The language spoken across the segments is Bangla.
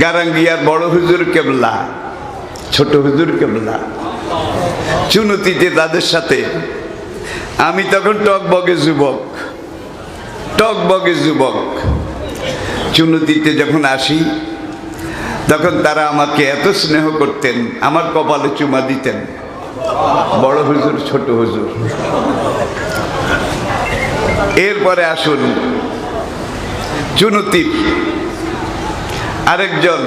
গারাঙ্গিয়ার বড় হুজুর কেবলা, ছোট হুজুর কেবলা। চুনতিতে তাদের সাথে, আমি তখন টকবগে যুবক টকবগে যুবক। চুনতিতে যখন আসি, তখন তারা আমাকে এত স্নেহ করতেন, আমার কপালে চুমা দিতেন। বড় হুজুর, ছোট হুজুর। এরপরে আসুন, চুনতির আরেকজন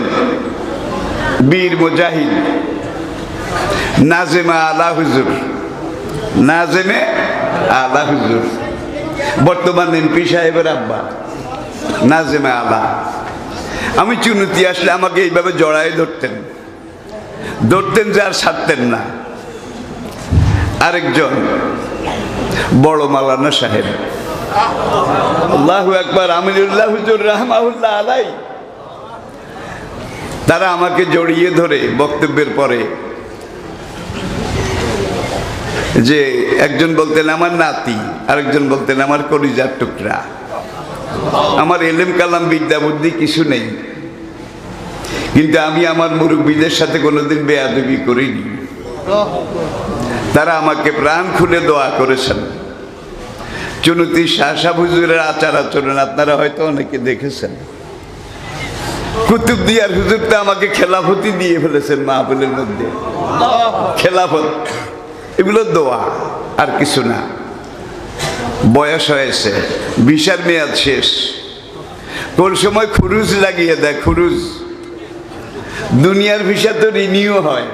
বীর মুজাহিদ, নাজেমা আলা হুজুর। নাজেমে আলা হুজুর। বর্তমান এমপি সাহেবের আব্বা, নাজেমে আলা। আমি চুনতি আসলে আমাকে এইভাবে জড়াই ধরতেন। ধরতেন যে আর ছাড়তেন না। আরেকজন বড় মালানা সাহেব। আল্লাহ একবার আমিনুল্লাহ হুজুর রহমাউল্লাহ আলাই তারা আমাকে জড়িয়ে ধরে বক্তব্যের পরে যে একজন বলতেন, আমার নাতি আরেকজন বলতেন, আমার কলিজার টুকরা আমার এলেম কালাম, বিদ্যা বুদ্ধি কিছু নেই, কিন্তু আমি আমার মুরব্বীদের সাথে কোনোদিন বেয়াদবি করিনি। তারা আমাকে প্রাণ খুলে দোয়া করেছেন। চুনতি শাহ হুজুরের আচার আচরণ আপনারা হয়তো অনেকে দেখেছেন। কুতুবদিয়ার হুজুর তো আমাকে খেলাফতি দিয়ে ফেলেছেন মাহফিলের মধ্যে। খেলাফত, এগুলো দোয়া, আর কিছু না। বয়স হয়েছে, বিশার মেয়াদ শেষ। কোন সময় খুরুজ লাগিয়ে দেয়, খুরুজ। দুনিয়ার ভিসা তো রিনিউ হয়,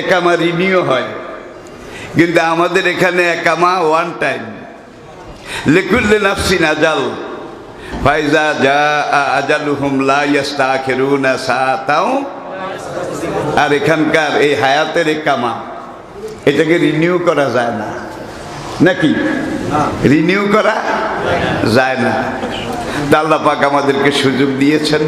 একামা রিনিউ হয়। কিন্তু আমাদের এখানে একামা ওয়ান টাইম লিকুল্লি নাফসিন আজাল। ফাইজা যা আজালুহুম লা ইয়াস্তাখিরুনা সাতাও। আর এখানকার এই হায়াতের কামা, এটাকে রিনিউ করা যায় না। নাকি? রিনিউ করা যায় না। আল্লাহ পাক আমাদেরকে সুযোগ দিয়েছেন।